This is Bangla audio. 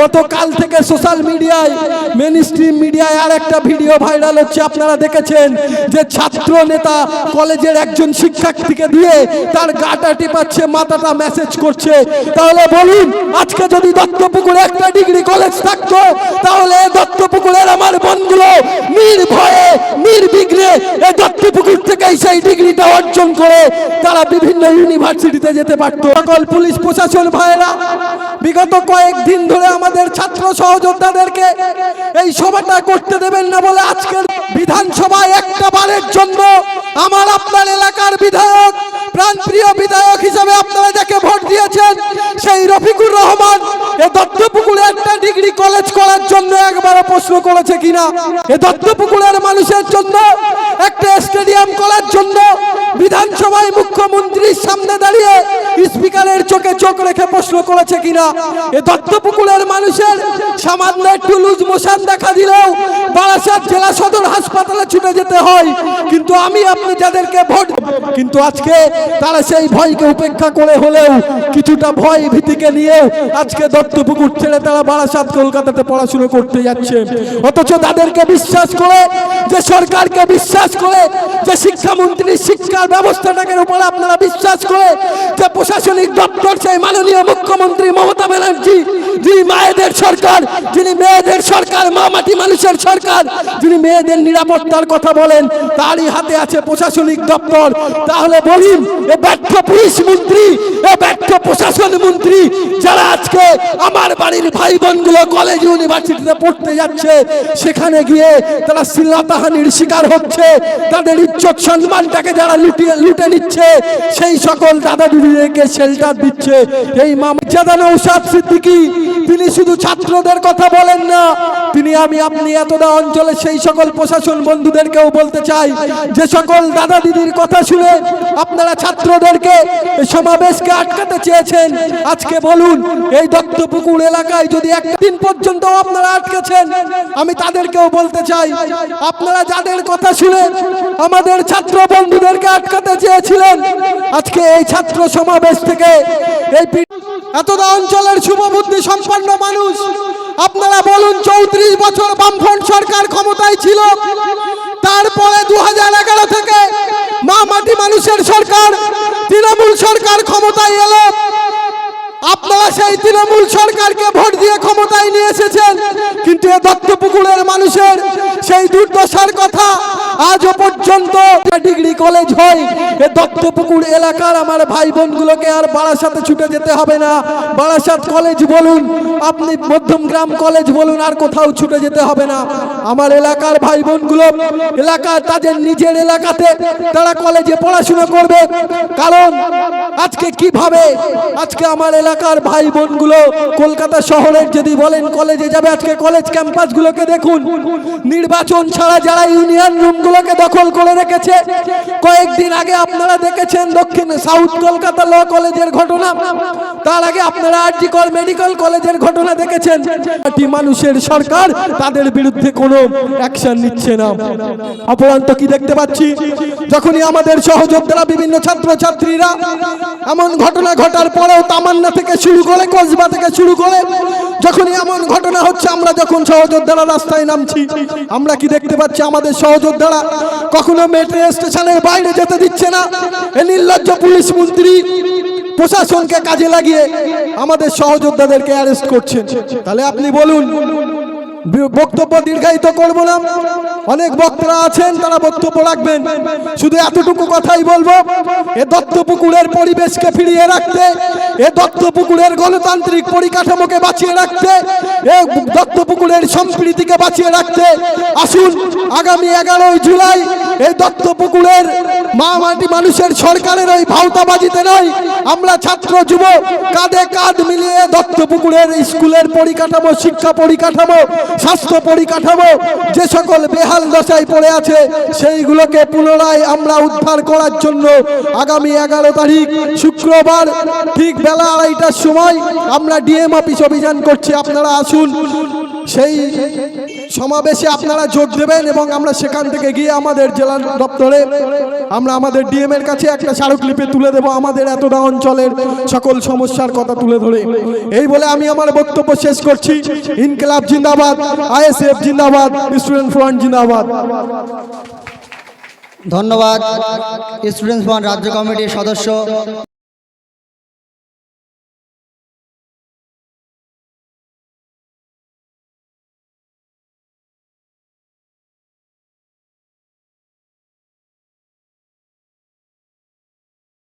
গতকাল থেকে সোশ্যাল মিডিয়ায় মেন স্ট্রিম মিডিয়ায় আর একটা ভিডিও ভাইরাল হচ্ছে, আপনারা দেখেছেন যে ছাত্র নেতা কলেজের একজন শিক্ষার্থীকে দিয়ে তার গাটা টিপাচ্ছে, মাথাটা মেসেজ করছে। তাহলে বলুন, আজকে যদি দত্তপুকুরে একটা ডিগ্রি কলেজ থাকতো, তাহলে দত্তপুকুরের আমার বোনগুলো নির্ভয়ে, নির্বিঘ্নে তারা বিভিন্ন ইউনিভার্সিটিতে যেতে পারত। সকল পুলিশ প্রশাসন ভাইরা বিগত কয়েকদিন ধরে আমাদের ছাত্র সহযোদ্ধাদেরকে এই সভাটা করতে দেবেন না বলে আজকের বিধানসভায় একটা বারের জন্য আমার আপনার এলাকার বিধায়ক, প্রাণপ্রিয় বিধায়ক হিসাবে আপনারা যাকে ভোট দিয়েছেন, সেই রফিকুর রহমান, এ দত্তপুকুরে একটা ডিগ্রি কলেজ করার জন্য একবারও প্রশ্ন করেছে কিনা? এ দত্তপুকুরের মানুষের জন্য সামনে দাঁড়িয়ে স্পিকারের চোখে চোখ রেখে প্রশ্ন করেছে কিনা? এ দত্তপুকুরের মানুষের সামান্য একটু লুজ মোশন দেখা দিলেও বারাসাত জেলা সদর হাসপাতালে ছুটে যেতে হয়। কিন্তু আমি আপনি যাদেরকে ভোট কিন্তু আজকে তারা সেই ভয়কে উপেক্ষা করে হলেও কিছুটা ভয় ভীতিকে নিয়েও আজকে দত্তপুকুর ছেড়ে তারা বারাসাত কলকাতাতে পড়াশুনো করতে যাচ্ছে। অথচ তাদেরকে বিশ্বাস করে, যে সরকারকে বিশ্বাস করে, যে শিক্ষামন্ত্রীর শিক্ষার ব্যবস্থাটাকে উপরে আপনারা বিশ্বাস করে, যে প্রশাসনিক দপ্তর সেই মাননীয় মুখ্যমন্ত্রী মমতা ব্যানার্জি, যিনি মায়েদের সরকার, যিনি মেয়েদের সরকার, মা মাটি মানুষের সরকার, যিনি মেয়েদের নিরাপত্তার কথা বলেন, তারই হাতে আছে প্রশাসনিক দপ্তর। তাহলে বলি এ ব্যর্থ পুলিশ মন্ত্রী, এ ব্যর্থ প্রশাসন মন্ত্রী যারা আজকে আমার বাড়ির ভাই বোনগুলো কলেজ ইউনিভার্সিটিতে পড়তে যাচ্ছে। সেখানে গিয়ে তারা শ্লীলতাহানির শিকার হচ্ছে। তাদের ইজ্জত সম্মানটাকে যারা লুটিয়ে, লুটে নিচ্ছে, সেই সকল দাদা দিদিদেরকে শেল্টার দিচ্ছে। এই মামজাদা নৌসাদ সিদ্দিকি, তিনি শুধু ছাত্রদের কথা বলেন না তিনি আমি, আপনি এতটা অঞ্চলে সেই সকল প্রশাসন বন্ধুদেরকেও বলতে চাই, যে সকল দাদা দিদির কথা শুনে আপনারা ছাত্রদেরকে সমাবেশকে আটকাতে চেয়েছেন। আজকে বলুন, এই দত্তপুকুর এলাকায় যদি একদিন পর্যন্ত আপনারা আটকেছেন, আমি তাদেরকেও বলতে চাই, আপনারা যাদের কথা শুনে আমাদের ছাত্র বন্ধুদেরকে আটকাতে চেয়েছিলেন, আজকে এই ছাত্র সমাবেশ থেকে এই এতটা অঞ্চলের শুভবুদ্ধি সম্পন্ন মানুষ আপনারা বলুন চৌত্রিশ বছর বামফ্রন্ট সরকার ক্ষমতায় ছিল। তারপরে দু হাজার এগারো থেকে মা মাটি মানুষের সরকার, তৃণমূল সরকার ক্ষমতায় এলো। আপনারা সেই তৃণমূল সরকারকে ভোট দিয়ে ক্ষমতায় নিয়ে এসেছেন, কিন্তু এ দত্তপুকুরের মানুষের সেই দুর্দশার কথা আজও পর্যন্ত ডিগ্রি কলেজ হয়, এ দত্তপুকুর এলাকার আমার ভাই বোনগুলোকে আর বারাসাতে ছুটে যেতে হবে না। বারাসাত কলেজ বলুন, আপনি মধ্যমগ্রাম কলেজ বলুন, আর কোথাও ছুটে যেতে হবে না। আমার এলাকার ভাই বোনগুলো এলাকার তাদের নিজের এলাকাতে তারা কলেজে পড়াশোনা করবে। কারণ আজকে কীভাবে, আজকে আমার এলাকার ভাই বোনগুলো কলকাতা শহরের যদি বলেন কলেজে যাবে, আজকে কলেজ ক্যাম্পাসগুলোকে দেখুন। নির্বাচন ছাড়া যারা ইউনিয়ন রুম রুমগুলোকে দখল করে রেখেছে, কয়েকদিন আগে আপনারা দেখেছেন দক্ষিণ সাউথ কলকাতা ল কলেজের ঘটনা। তার আগে আপনারা আরজি কল মেডিকেল কলেজের ঘটনা দেখেছেন। মানুষের সরকার তাদের বিরুদ্ধে কোনো অ্যাকশন নিচ্ছে না। অপরান্ত কি দেখতে পাচ্ছি? যখনই আমাদের সহযোদ্ধারা, বিভিন্ন ছাত্র ছাত্রীরা এমন ঘটনা ঘটার পরেও তামান্না থেকে শুরু করে কসবা থেকে শুরু করে যখনই এমন ঘটনা হচ্ছে, আমরা যখন সহযোদ্ধারা রাস্তায় নামছি, আমরা কি দেখতে পাচ্ছি আমাদের সহযোদ্ধারা কখনো মেট্রো স্টেশনের বাইরে যেতে দিচ্ছে না? এ নির্লজ্জ পুলিশ মন্ত্রী প্রশাসনকে কাজে লাগিয়ে আমাদের সহযোদ্ধাদেরকে অ্যারেস্ট করছেন। তাহলে আপনি বলুন বক্তব্য দীর্ঘায়িত করব না। অনেক বক্তারা আছেন, তারা বক্তব্য রাখবেন। শুধু এতটুকু কথাই বলব, এ দত্তপুকুরের পরিবেশকে ফিরিয়ে রাখতে, এ দত্তপুকুরের গণতান্ত্রিক পরিকাঠামোকে বাঁচিয়ে রাখতে, এ দত্তপুকুরের সম্প্রীতিকে বাঁচিয়ে রাখতে, আসুন আগামী এগারোই জুলাই এই দত্তপুকুরের মা মাটি মানুষের সরকারের ওই ভাওতাবাজিতে নয়, আমরা ছাত্র যুব, কাঁধে কাঁধ মিলিয়ে দত্তপুকুরের স্কুলের পরিকাঠামো, শিক্ষা পরিকাঠামো স্বাস্থ্য পরিকাঠামো, যে সকল বেহাল দশায় পড়ে আছে, সেইগুলোকে পুনরায় আমরা উদ্ধার করার জন্য আগামী এগারো তারিখ, শুক্রবার, ঠিক বেলা আড়াইটার সময় আমরা ডিএম অফিস অভিযান করছি। আপনারা আসুন। সেই সমাবেশে আপনারা যোগ দেবেন এবং আমরা সেখান থেকে গিয়ে আমাদের জেলা দপ্তরে আমরা আমাদের ডিএম এর কাছে একটা স্মারকলিপি তুলে দেব আমাদের এতটা অঞ্চলের সকল সমস্যার কথা তুলে ধরে। এই বলে আমি আমার বক্তব্য শেষ করছি। ইনকলাব জিন্দাবাদ, আইএসএফ জিন্দাবাদ, স্টুডেন্ট ফ্রন্ট জিন্দাবাদ। ধন্যবাদ স্টুডেন্টস ফ্রন্ট রাজ্য কমিটির সদস্য।